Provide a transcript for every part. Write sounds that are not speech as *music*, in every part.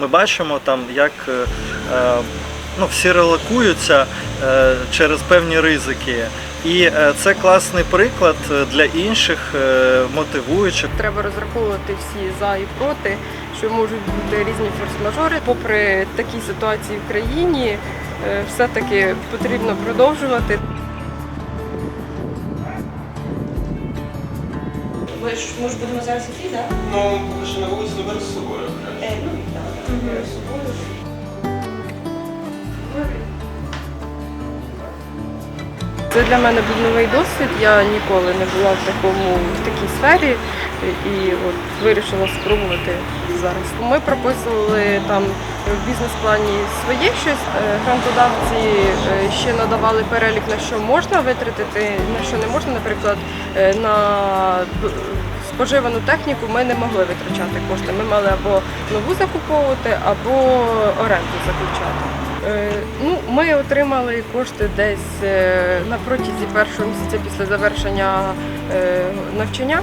ми бачимо там, як е, е, ну, всі релокуються е, через певні ризики. І е, це класний приклад для інших е, мотивуючих. Треба розраховувати всі за і проти, що можуть бути різні форс-мажори. Попри такі ситуації в країні, е, все-таки потрібно продовжувати. Ми ж ми ж будемо зараз іти, так? Ну, що на вулиці не з собою. Це для мене був новий досвід. Я ніколи не була в такому в такій сфері і от вирішила спробувати зараз. Ми прописували там в бізнес-плані своє щось. Е, Грантодавці е, ще надавали перелік на що можна витратити, на що не можна. Наприклад, е, на споживану техніку ми не могли витрачати кошти. Ми мали або нову закуповувати, або оренду заключати. Е, Ну, ми отримали кошти десь е, на протязі першого місяця після завершення е, навчання.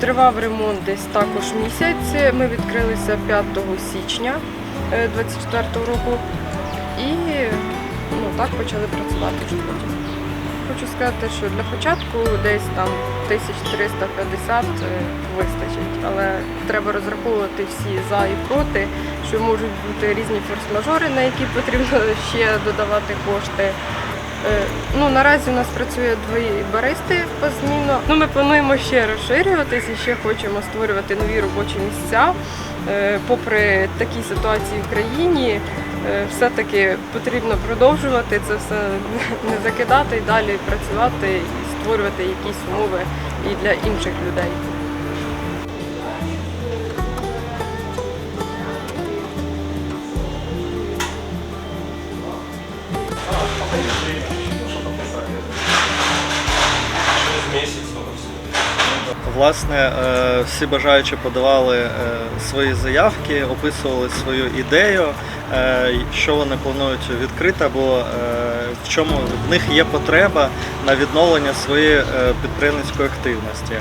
Тривав ремонт десь також місяць. Ми відкрилися 5 січня 24 року і ну, так почали працювати вже потім. Хочу сказати, що для початку десь там 1350 е, вистачить, але треба розраховувати всі за і проти, що можуть бути різні форс-мажори, на які потрібно *laughs* ще додавати кошти. Е, Ну, наразі у нас працює двоє баристи позмінно. Ну, ми плануємо ще розширюватись і ще хочемо створювати нові робочі місця. Е, Попри такі ситуації в країні, все-таки потрібно продовжувати це все *laughs* не закидати і далі працювати і створювати якісь умови і для інших людей. Власне, е, всі бажаючі подавали е, свої заявки, описували свою ідею, е, що вони планують відкрити, або в чому в них є потреба на відновлення своєї е, підприємницької активності.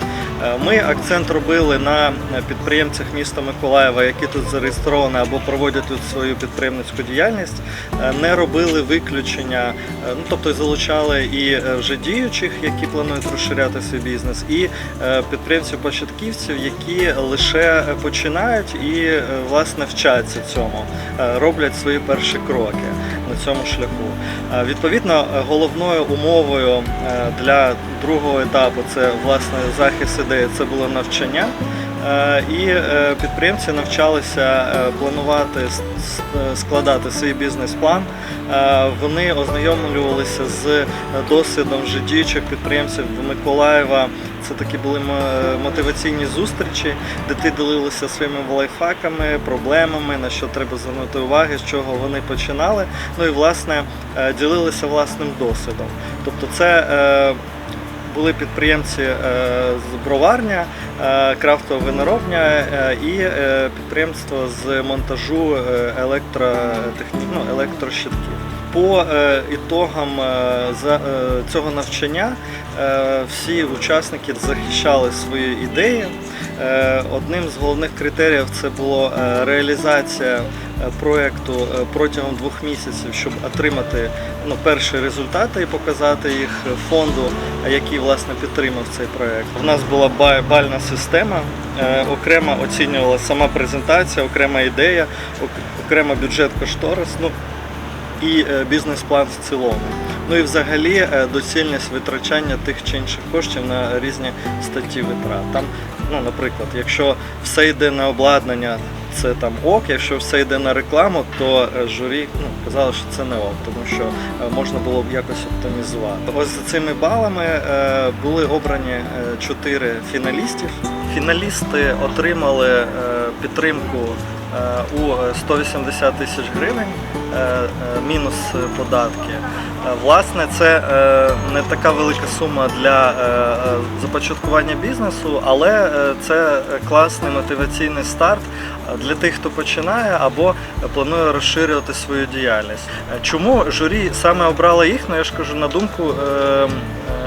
Е, Ми акцент робили на підприємцях міста Миколаєва, які тут зареєстровані або проводять тут свою підприємницьку діяльність, Е, не робили виключення, е, ну тобто залучали і е, вже діючих, які планують розширяти свій бізнес, і е, підприємців-початківців, які лише починають і е, власне вчаться цьому, е, роблять свої перші кроки на цьому шляху. Е, Відповідно, головною умовою е, для другого етапу це власне захист ідеї, це було навчання. Е, І е, підприємці навчалися е, планувати, складати свій бізнес-план. Вони ознайомлювалися з досвідом вже діючих підприємців Миколаєва. Це такі були мотиваційні зустрічі, де ти ділилися своїми лайфхаками, проблемами, на що треба звернути увагу, з чого вони починали. Ну і власне ділилися власним досвідом. Тобто, це були підприємці е, з броварня, е, крафтова виноробня е, і підприємство з монтажу е, електротехні... ну, електрощитків. По ітогам цього навчання всі учасники захищали свої ідеї. Одним з головних критеріїв це було е, реалізація проєкту е, протягом двох місяців, щоб отримати ну, перші результати і показати їх фонду, який власне підтримав цей проєкт. У нас була ба- бальна система, е, окремо оцінювалася сама презентація, окрема ідея, ок- окремо бюджет кошторис. Ну, і е, бізнес-план в цілому. Ну і взагалі е, доцільність витрачання тих чи інших коштів на різні статті витрат. Там, ну, наприклад, якщо все йде на обладнання, це там ок, якщо все йде на рекламу, то е, журі ну, казали, що це не ок, тому що е, можна було б якось оптимізувати. Ось за цими балами е, були обрані чотири фіналістів. Фіналісти отримали підтримку у 180 тисяч гривень, мінус податки. Е, Власне, це е, не така велика сума для е, започаткування бізнесу, але це класний мотиваційний старт для тих, хто починає або планує розширювати свою діяльність. Чому журі саме обрало їх? Ну я ж кажу, на думку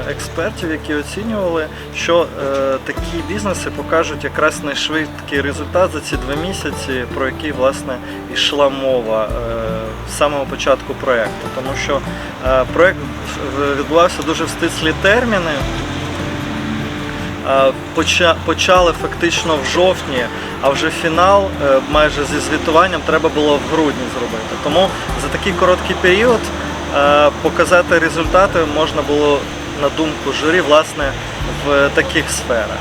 експертів, які оцінювали, що такі бізнеси покажуть якраз найшвидкий результат за ці два місяці, про який власне йшла мова з самого початку проєкту. Тому що е, проєкт відбувався дуже в стислі терміни. Е, Почали фактично в жовтні, а вже фінал е, майже зі звітуванням треба було в грудні зробити. Тому за такий короткий період показати результати можна було на думку журі, власне, в таких сферах.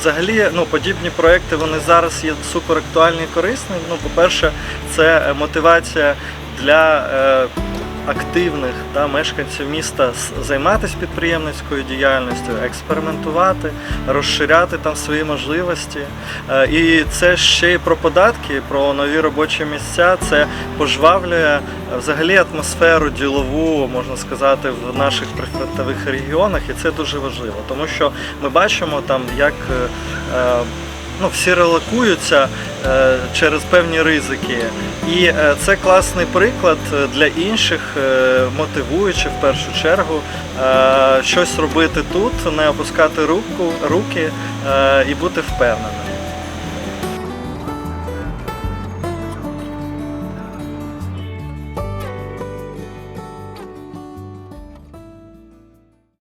Взагалі, ну, подібні проекти вони зараз є супер актуальні і корисні. Ну, по-перше, це мотивація для е, активних да, мешканців міста займатися підприємницькою діяльністю, експериментувати, розширяти там свої можливості. Е, І це ще й про податки, про нові робочі місця. Це пожвавлює е, взагалі атмосферу ділову, можна сказати, в наших прифронтових регіонах, і це дуже важливо, тому що ми бачимо там, як ну, всі релокуються е, через певні ризики. І е, це класний приклад е, для інших, мотивуючи в першу чергу щось робити тут, не опускати руку, руки і бути впевненим.